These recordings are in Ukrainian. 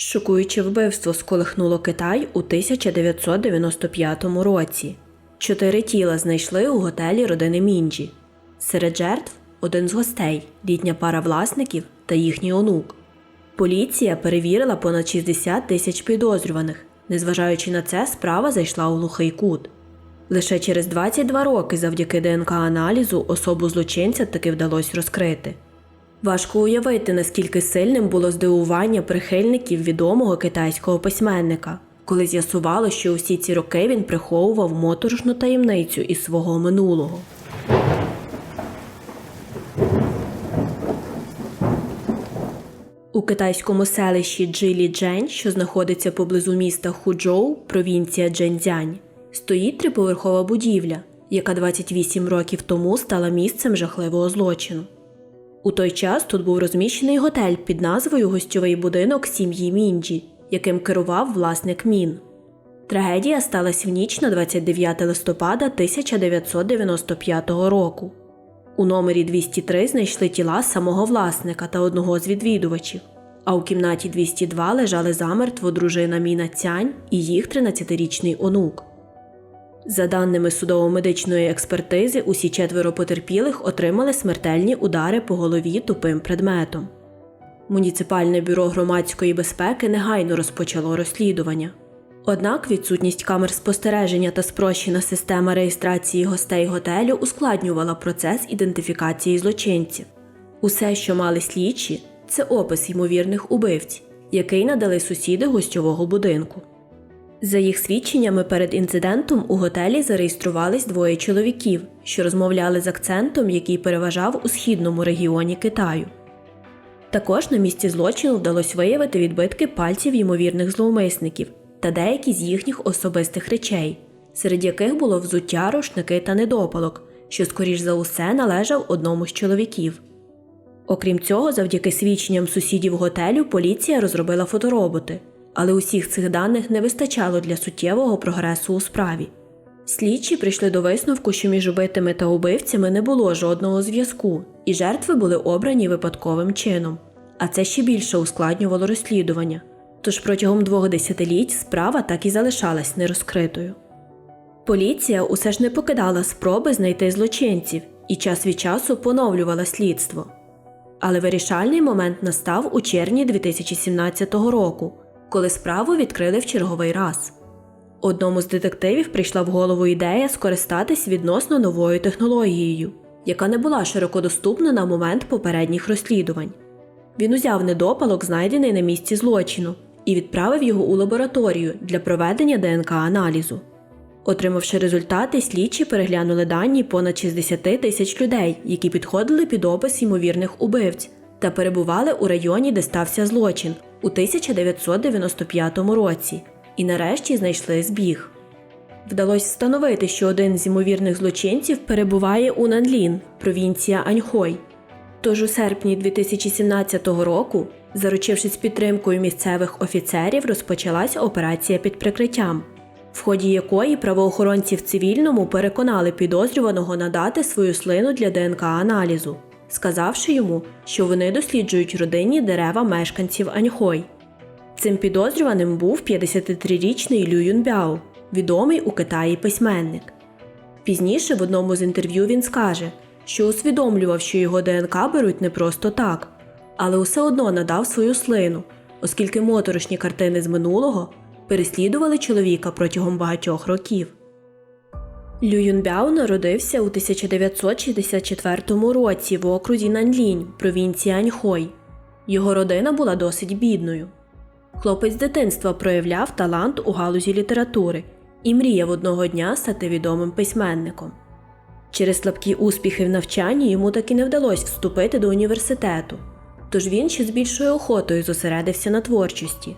Шокуюче вбивство сколихнуло Китай у 1995 році. Чотири тіла знайшли у готелі родини Мінджі. Серед жертв один з гостей, літня пара власників та їхній онук. Поліція перевірила понад 60 тисяч підозрюваних. Незважаючи на це, справа зайшла у глухий кут. Лише через 22 роки завдяки ДНК-аналізу особу злочинця таки вдалося розкрити. Важко уявити, наскільки сильним було здивування прихильників відомого китайського письменника, коли з'ясувало, що усі ці роки він приховував моторошну таємницю із свого минулого. У китайському селищі Джилі Джень, що знаходиться поблизу міста Худжоу, провінція Дженцзянь, стоїть триповерхова будівля, яка 28 років тому стала місцем жахливого злочину. У той час тут був розміщений готель під назвою Гостьовий будинок сім'ї Мінджі, яким керував власник Мін. Трагедія сталася в ніч на 29 листопада 1995 року. У номері 203 знайшли тіла самого власника та одного з відвідувачів, а у кімнаті 202 лежали замертво дружина Міна Цянь і їх 13-річний онук. За даними судово-медичної експертизи, усі четверо потерпілих отримали смертельні удари по голові тупим предметом. Муніципальне бюро громадської безпеки негайно розпочало розслідування. Однак відсутність камер спостереження та спрощена система реєстрації гостей готелю ускладнювала процес ідентифікації злочинців. Усе, що мали слідчі, це опис ймовірних убивць, який надали сусіди гостьового будинку. За їх свідченнями перед інцидентом у готелі зареєструвались двоє чоловіків, що розмовляли з акцентом, який переважав у східному регіоні Китаю. Також на місці злочину вдалося виявити відбитки пальців ймовірних зловмисників та деякі з їхніх особистих речей, серед яких було взуття, рушники та недопалок, що, скоріш за усе, належав одному з чоловіків. Окрім цього, завдяки свідченням сусідів готелю поліція розробила фотороботи, але усіх цих даних не вистачало для суттєвого прогресу у справі. Слідчі прийшли до висновку, що між убитими та убивцями не було жодного зв'язку, і жертви були обрані випадковим чином. А це ще більше ускладнювало розслідування. Тож протягом двох десятиліть справа так і залишалась нерозкритою. Поліція усе ж не покидала спроби знайти злочинців і час від часу поновлювала слідство. Але вирішальний момент настав у червні 2017 року, коли справу відкрили в черговий раз. Одному з детективів прийшла в голову ідея скористатись відносно новою технологією, яка не була широко доступна на момент попередніх розслідувань. Він узяв недопалок, знайдений на місці злочину, і відправив його у лабораторію для проведення ДНК-аналізу. Отримавши результати, слідчі переглянули дані понад 60 тисяч людей, які підходили під опис ймовірних убивць та перебували у районі, де стався злочин у 1995 році, і нарешті знайшли збіг. Вдалося встановити, що один з ймовірних злочинців перебуває у Нанлін, провінція Аньхой. Тож у серпні 2017 року, заручившись підтримкою місцевих офіцерів, розпочалась операція під прикриттям, в ході якої правоохоронці в цивільному переконали підозрюваного надати свою слину для ДНК-аналізу, сказавши йому, що вони досліджують родинні дерева мешканців Аньхой. Цим підозрюваним був 53-річний Лю Юнбяо, відомий у Китаї письменник. Пізніше в одному з інтерв'ю він скаже, що усвідомлював, що його ДНК беруть не просто так, але усе одно надав свою слину, оскільки моторошні картини з минулого переслідували чоловіка протягом багатьох років. Лю народився у 1964 році в окрузі Нанлінь, провінції Аньхой. Його родина була досить бідною. Хлопець з дитинства проявляв талант у галузі літератури і мріяв одного дня стати відомим письменником. Через слабкі успіхи в навчанні йому таки не вдалося вступити до університету, тож він ще з більшою охотою зосередився на творчості.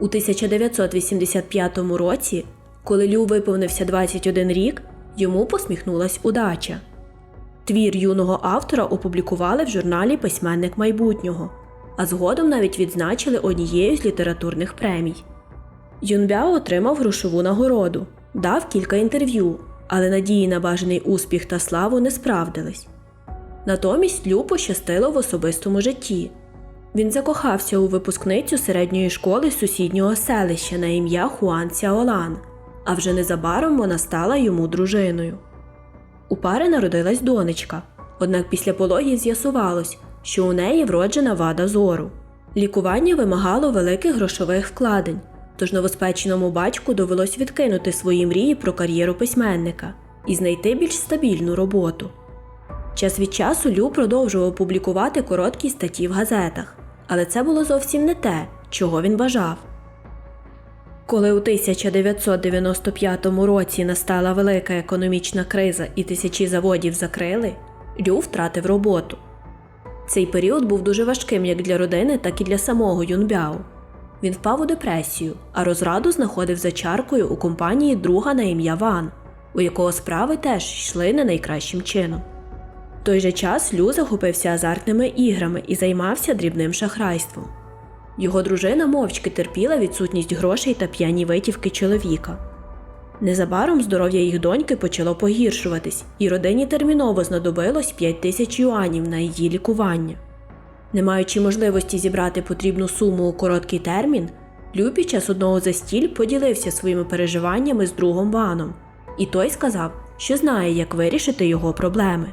У 1985 році, коли Лю виповнився 21 рік, йому посміхнулась удача. Твір юного автора опублікували в журналі Письменник майбутнього, а згодом навіть відзначили однією з літературних премій. Юнбяо отримав грошову нагороду, дав кілька інтерв'ю, але надії на бажаний успіх та славу не справдились. Натомість Лю пощастило в особистому житті. Він закохався у випускницю середньої школи сусіднього селища на ім'я Хуан Сяолан, а вже незабаром вона стала йому дружиною. У пари народилась донечка, однак після пологів з'ясувалось, що у неї вроджена вада зору. Лікування вимагало великих грошових вкладень, тож новоспеченому батьку довелось відкинути свої мрії про кар'єру письменника і знайти більш стабільну роботу. Час від часу Лю продовжував публікувати короткі статті в газетах, але це було зовсім не те, чого він бажав. Коли у 1995 році настала велика економічна криза і тисячі заводів закрили, Лю втратив роботу. Цей період був дуже важким як для родини, так і для самого Юнбяо. Він впав у депресію, а розраду знаходив за чаркою у компанії друга на ім'я Ван, у якого справи теж йшли не найкращим чином. В той же час Лю захопився азартними іграми і займався дрібним шахрайством. Його дружина мовчки терпіла відсутність грошей та п'яні витівки чоловіка. Незабаром здоров'я їх доньки почало погіршуватись, і родині терміново знадобилось 5 тисяч юанів на її лікування. Не маючи можливості зібрати потрібну суму у короткий термін, Лю під час одного застіль поділився своїми переживаннями з другом Ваном, і той сказав, що знає, як вирішити його проблеми.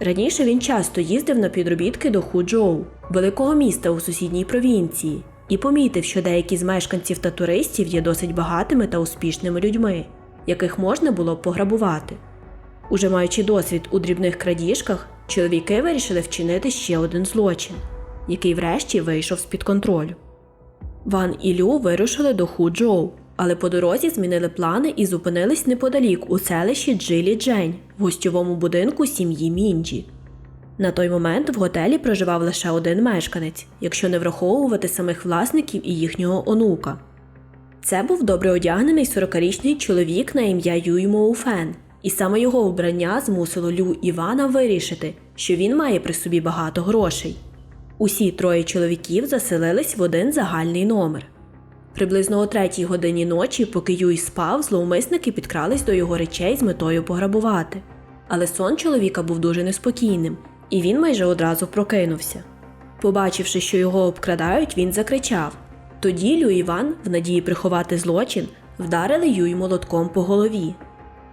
Раніше він часто їздив на підробітки до Худжоу, великого міста у сусідній провінції, і помітив, що деякі з мешканців та туристів є досить багатими та успішними людьми, яких можна було б пограбувати. Уже маючи досвід у дрібних крадіжках, чоловіки вирішили вчинити ще один злочин, який врешті вийшов з-під контролю. Ван і Лю вирушили до Худжоу, але по дорозі змінили плани і зупинились неподалік у селищі Джилі Джень в гостьовому будинку сім'ї Мінджі. На той момент в готелі проживав лише один мешканець, якщо не враховувати самих власників і їхнього онука. Це був добре одягнений 40-річний чоловік на ім'я Юй Моуфен, і саме його вбрання змусило Лю Івана вирішити, що він має при собі багато грошей. Усі троє чоловіків заселились в один загальний номер. Приблизно о третій годині ночі, поки Юй спав, зловмисники підкрались до його речей з метою пограбувати. Але сон чоловіка був дуже неспокійним, і він майже одразу прокинувся. Побачивши, що його обкрадають, він закричав. Тоді Лю Іван, в надії приховати злочин, вдарили Юй молотком по голові.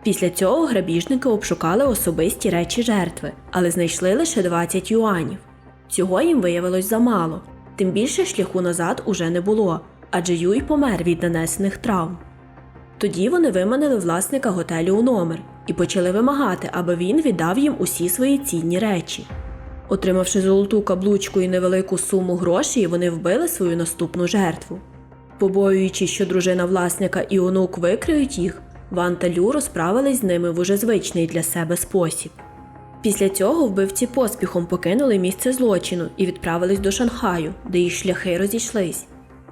Після цього грабіжники обшукали особисті речі жертви, але знайшли лише 20 юанів. Цього їм виявилось замало, тим більше шляху назад уже не було, адже Юй помер від нанесених травм. Тоді вони виманили власника готелю у номер і почали вимагати, аби він віддав їм усі свої цінні речі. Отримавши золоту каблучку і невелику суму грошей, вони вбили свою наступну жертву. Побоюючись, що дружина власника і онук викриють їх, Ван та Лю розправились з ними в уже звичний для себе спосіб. Після цього вбивці поспіхом покинули місце злочину і відправились до Шанхаю, де їх шляхи розійшлись.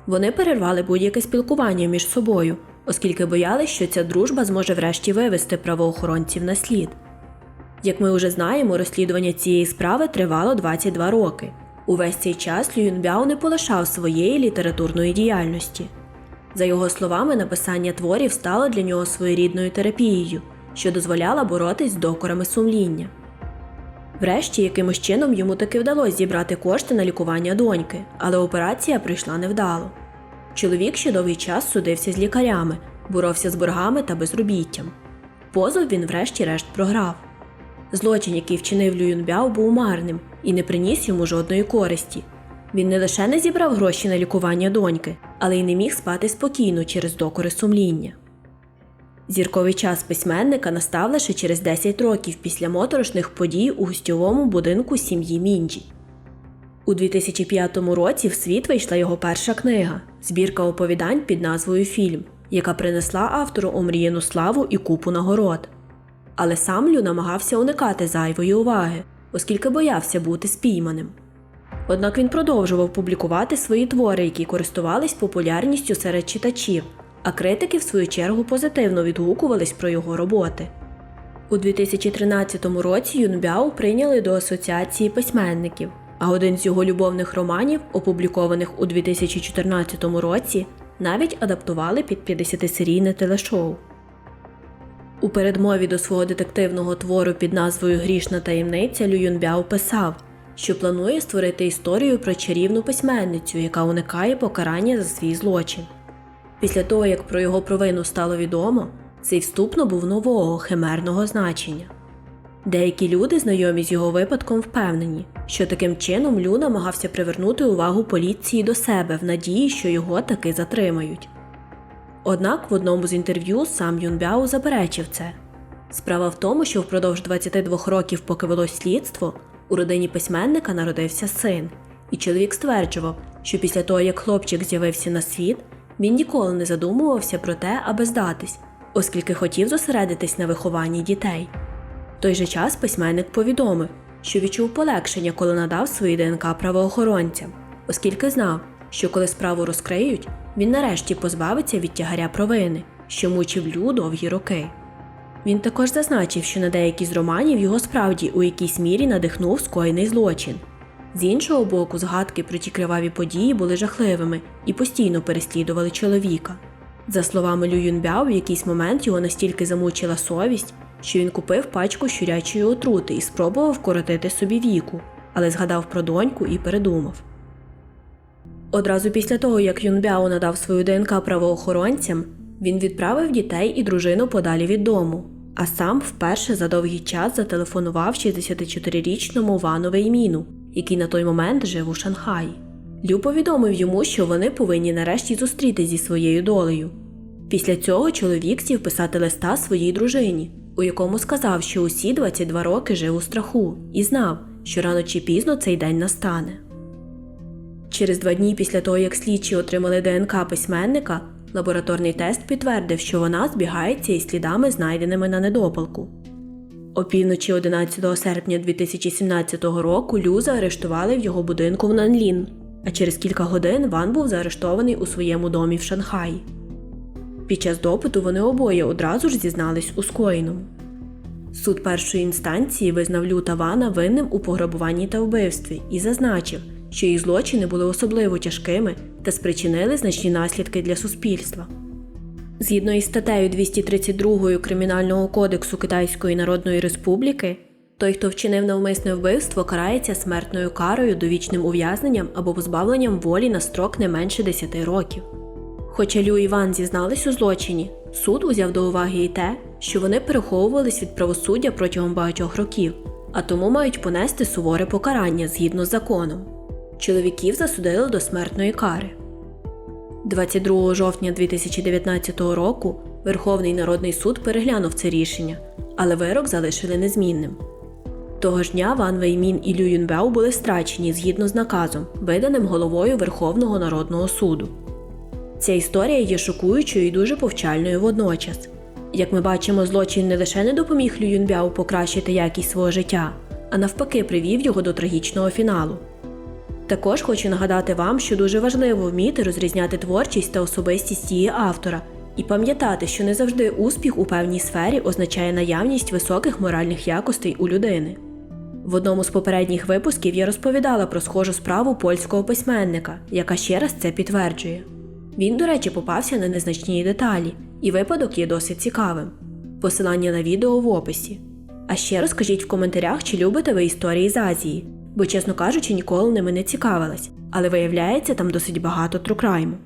Вони перервали будь-яке спілкування між собою, оскільки боялись, що ця дружба зможе врешті вивести правоохоронців на слід. Як ми вже знаємо, розслідування цієї справи тривало 22 роки. Увесь цей час Лю Юнбяо не полишав своєї літературної діяльності. За його словами, написання творів стало для нього своєрідною терапією, що дозволяла боротись з докорами сумління. Врешті, якимось чином йому таки вдалося зібрати кошти на лікування доньки, але операція прийшла невдало. Чоловік ще довгий час судився з лікарями, боровся з боргами та безробіттям. Позов він врешті-решт програв. Злочин, який вчинив Лю Юнбяо, був марним і не приніс йому жодної користі. Він не лише не зібрав гроші на лікування доньки, але й не міг спати спокійно через докори сумління. Зірковий час письменника настав лише через 10 років після моторошних подій у гостьовому будинку сім'ї Мінджі. У 2005 році в світ вийшла його перша книга збірка оповідань під назвою Фільм, яка принесла автору омріяну славу і купу нагород. Але сам Лю намагався уникати зайвої уваги, оскільки боявся бути спійманим. Однак він продовжував публікувати свої твори, які користувались популярністю серед читачів, а критики, в свою чергу, позитивно відгукувались про його роботи. У 2013 році Юнбяо прийняли до Асоціації письменників, а один з його любовних романів, опублікованих у 2014 році, навіть адаптували під 50-серійне телешоу. У передмові до свого детективного твору під назвою Грішна таємниця Лю Юнбяо писав що планує створити історію про чарівну письменницю, яка уникає покарання за свій злочин. Після того, як про його провину стало відомо, цей вступ набув нового химерного значення. Деякі люди, знайомі з його випадком, впевнені, що таким чином Лю намагався привернути увагу поліції до себе в надії, що його таки затримають. Однак в одному з інтерв'ю сам Юнбяо заперечив це. Справа в тому, що впродовж 22 років, поки велось слідство, у родині письменника народився син, і чоловік стверджував, що після того, як хлопчик з'явився на світ, він ніколи не задумувався про те, аби здатись, оскільки хотів зосередитись на вихованні дітей. В той же час письменник повідомив, що відчув полегшення, коли надав свої ДНК правоохоронцям, оскільки знав, що коли справу розкриють, він нарешті позбавиться від тягаря провини, що мучив Лю довгі роки. Він також зазначив, що на деякі з романів його справді у якійсь мірі надихнув скоєний злочин. З іншого боку, згадки про ті криваві події були жахливими і постійно переслідували чоловіка. За словами Лю Юнбяо, в якийсь момент його настільки замучила совість, що він купив пачку щурячої отрути і спробував вкоротити собі віку, але згадав про доньку і передумав. Одразу після того, як Юнбяо надав свою ДНК правоохоронцям, він відправив дітей і дружину подалі від дому, а сам вперше за довгий час зателефонував 64-річному Вану Вейміну, який на той момент жив у Шанхаї. Лю повідомив йому, що вони повинні нарешті зустрітися зі своєю долею. Після цього чоловік сів писати листа своїй дружині, у якому сказав, що усі 22 роки жив у страху і знав, що рано чи пізно цей день настане. Через два дні після того, як слідчі отримали ДНК письменника, лабораторний тест підтвердив, що вона збігається із слідами, знайденими на недопалку. Опівночі 11 серпня 2017 року Лю заарештували в його будинку в Нанлін, а через кілька годин Ван був заарештований у своєму домі в Шанхаї. Під час допиту вони обоє одразу ж зізнались у скоєному. Суд першої інстанції визнав Лю та Вана винним у пограбуванні та вбивстві і зазначив, що їх злочини були особливо тяжкими та спричинили значні наслідки для суспільства. Згідно із статтею 232 Кримінального кодексу Китайської Народної Республіки, той, хто вчинив навмисне вбивство, карається смертною карою, довічним ув'язненням або позбавленням волі на строк не менше 10 років. Хоча Лю і Ван зізнались у злочині, суд узяв до уваги і те, що вони переховувались від правосуддя протягом багатьох років, а тому мають понести суворе покарання згідно з законом. Чоловіків засудили до смертної кари. 22 жовтня 2019 року Верховний народний суд переглянув це рішення, але вирок залишили незмінним. Того ж дня Ван Веймін і Лю Юнбяо були страчені згідно з наказом, виданим головою Верховного народного суду. Ця історія є шокуючою і дуже повчальною водночас. Як ми бачимо, злочин не лише не допоміг Лю Юнбяо покращити якість свого життя, а навпаки привів його до трагічного фіналу. Також хочу нагадати вам, що дуже важливо вміти розрізняти творчість та особистість її автора і пам'ятати, що не завжди успіх у певній сфері означає наявність високих моральних якостей у людини. В одному з попередніх випусків я розповідала про схожу справу польського письменника, яка ще раз це підтверджує. Він, до речі, попався на незначні деталі, і випадок є досить цікавим. Посилання на відео в описі. А ще розкажіть в коментарях, чи любите ви історії з Азії, бо, чесно кажучи, ніколи ними не цікавилась, але виявляється там досить багато трукрайму.